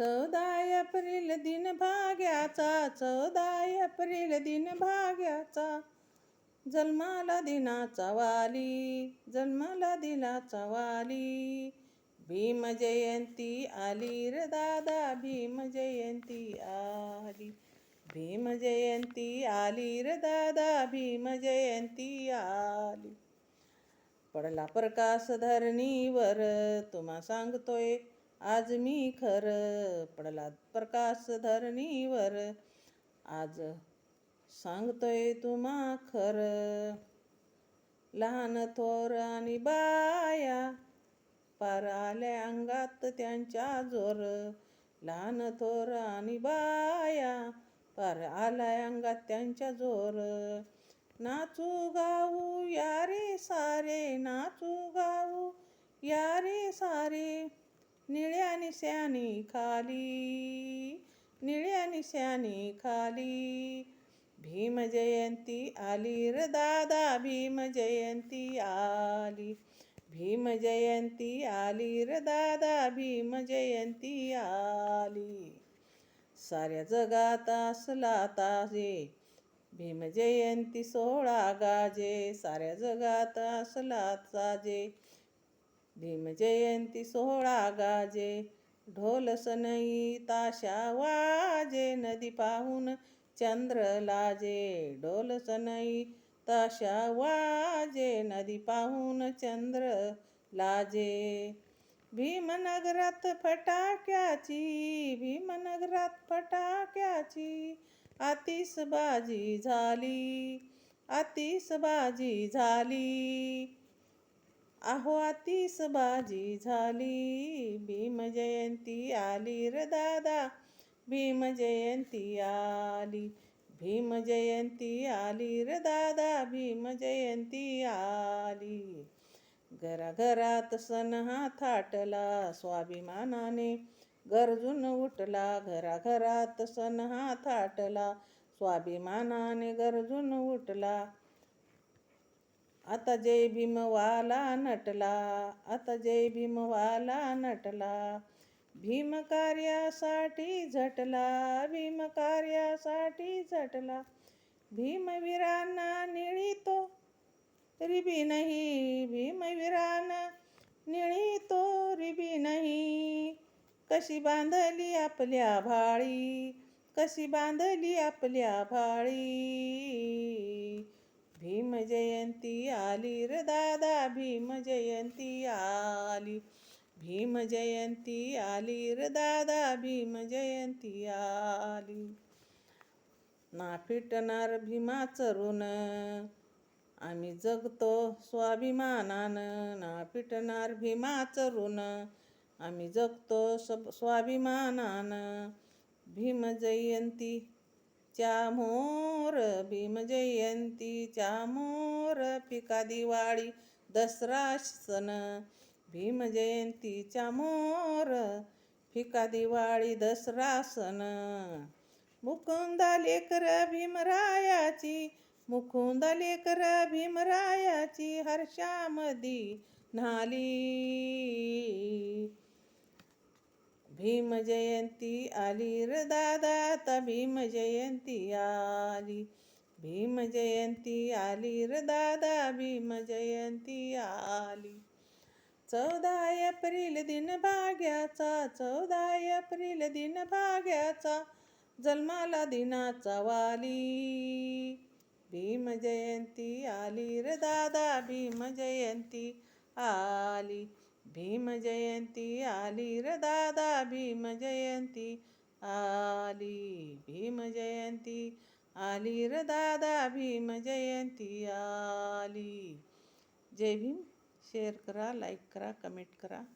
चौदा एप्रिल दिन भाग्याचा चौदा एप्रिल दिन भाग्याचा. जन्माला दिनाचा वाली जन्माला दिनाचा वाली. भीम जयंती आली र दादा भीम जयंती आली. भीम जयंती आली र दादा भीम जयंती आली. पडला प्रकाश धरणीवर तुम्हा सांगतोय आज मी खरं पडला प्रकाश धरणीवर. आज सांगतोय तुम्हा खरं. लहान थोर आणि बाया पार आल्या अंगात त्यांच्या जोर. लहान थोर आणि बाया पार आल्या अंगात त्यांच्या जोर. नाचू गाऊ यारे सारे नाचू गाऊ यारे सारे. निळ्या निशाणी खाली. निळ्या निशाणी खाली. भीम जयंती आली र दादा भीम जयंती आली. भीम जयंती आली र दादा भीम जयंती आली. साऱ्या जगात असला ताजे भीम जयंती सोहळा गाजे. साऱ्या जगात असला ताजे भीमजयंती सोहळा गाजे ढोल सनई ताशा वाजे नदी पाहून चंद्र लाजे ढोल सनई ताशा वाजे नदी पाहून चंद्र लाजे. भीमनगरात फटाक्याची भीमनगरात फटाक्याची आतिषबाजी झाली आतिषबाजी झाली. अहो बाजी झाली. भीम जयंती आली र दादा. भीम जयंती आली. भीम जयंती आली र दादा. भीम जयंती आली. घराघरात सण हा थाटला स्वाभिमानाने. गरजून उठला घराघरात सण हा थाटला स्वाभिमानाने. गरजून उठला आता जय भीमवाला नटला आता जय भीमवाला नटला भीम कार्यासाठी झटला भीम कार्यासाठी झटला. भीमवीरांना निळीतो रिबी नाही भीमवीरांना निळीतो रिबी नाही कशी बांधली आपल्या भाळी कशी बांधली आपल्या भाळी. भीम जयंती आली र दादा भीम जयंती आली. भीम जयंती आली र दादा भीम जयंती आली. ना फिटणार भीमाचं ऋण आम्ही जगतो स्वाभिमानानं. ना फिटणार भीमाचं ऋण आम्ही जगतो सब स्वाभिमानानं. भीम जयंती च्या मोर भीम जयंतीच्या मोर पिका दिवाळी दसरा सण. भीम जयंतीच्या मोर फिका दिवाळी दसरा सण. मुकुंदा लेकर भीमरायाची मुकुंदा लेकर भीमरायाची हर्षामदी न्हाली. भीम जयंती आली र दादा आता भीम जयंती आली. भीम जयंती आली र दादा भीम जयंती आली. चौदा एप्रिल दिन भाग्याचा चौदा एप्रिल दिन भाग्याचा जन्माला दिनाचा वाली. भीम जयंती आली र दादा भीम जयंती आली. भीम जयंती आली र दादा भीम जयंती आली भीम जयंती आली र दादा भीम जयंती आली. जय भीम. शेअर करा लाईक करा कमेंट करा.